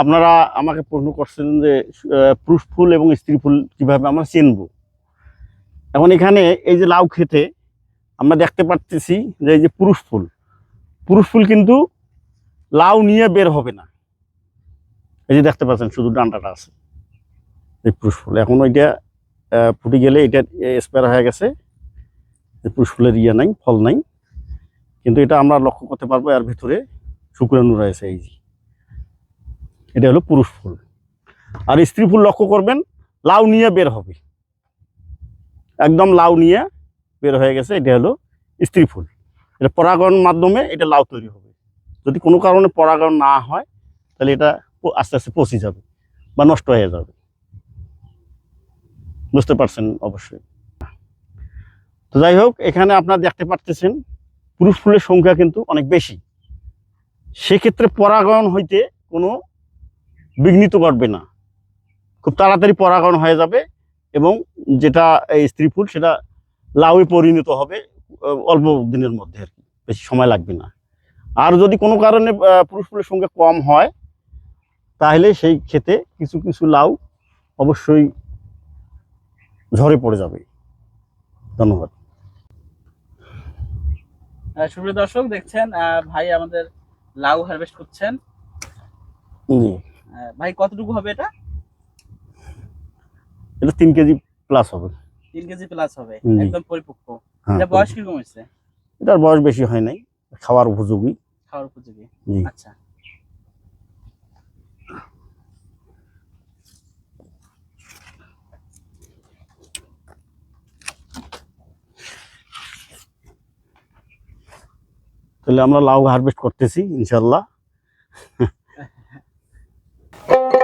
আপনারা আমাকে প্রশ্ন করছেন যে পুরুষ ফুল এবং স্ত্রী ফুল কীভাবে আমরা চিনব? এখন এখানে এই যে লাউ খেতে আমরা দেখতে পাচ্ছি যে, এই যে পুরুষ ফুল। পুরুষ ফুল কিন্তু লাউ নিয়ে বের হবে না। এই যে দেখতে পাচ্ছেন, শুধু ডান্ডাটা আছে। এই পুরুষ ফুল। এখন ওইটা ফুটে গেলে এটা স্পেয়ার হয়ে গেছে। এই পুরুষ ফুলের ইয়ে নাই, ফল নাই। কিন্তু এটা আমরা লক্ষ্য করতে পারব এর ভিতরে শুক্রাণু রয়েছে, এই যে। এটা হলো পুরুষ ফুল। আর স্ত্রী ফুল লক্ষ্য করবেন, লাউ নিয়ে বের হবে। একদম লাউ নিয়ে বের হয়ে গেছে, এটা হলো স্ত্রী ফুল। এটা পরাগণ মাধ্যমে এটা লাউ তৈরি হবে। যদি কোনো কারণে পরাগণ না হয়, তাহলে এটা আস্তে আস্তে পচে যাবে বা নষ্ট হয়ে যাবে। বুঝতে পারছেন অবশ্যই। তো যাই হোক, এখানে আপনারা দেখতে পাচ্ছেন পুরুষ ফুলের সংখ্যা কিন্তু অনেক বেশি। সেক্ষেত্রে পরাগায়ন হইতে কোনো বিঘ্নিত ঘটবে না। খুব তাড়াতাড়ি পরাগায়ন হয়ে যাবে এবং যেটা এই স্ত্রী ফুল সেটা লাউয়ে পরিণত হবে অল্প দিনের মধ্যে আর কি বেশি সময় লাগবে না। আর যদি কোনো কারণে পুরুষ ফুলের সংখ্যা কম হয় তাহলে সেই ক্ষেতে কিছু কিছু লাউ অবশ্যই ঝরে পড়ে যাবে। ধন্যবাদ। সুপ্রিয় দর্শক দেখছেন ভাই আমাদের লাউ হারভেস্ট করছেন। জি। ভাই কতটুকু হবে এটা? এটা তিন কেজি প্লাস হবে। তিন কেজি প্লাস হবে একদম পরিপক্ক। হ্যাঁ এটা বয়স কীরকম হয়েছে? এটার বয়স বেশি হয় নাই খাওয়ার উপযোগী। খাওয়ার উপযোগী। আচ্ছা। তাহলে আমরা লাউ হারভেস্ট করতেছি ইনশাল্লাহ। Thank you.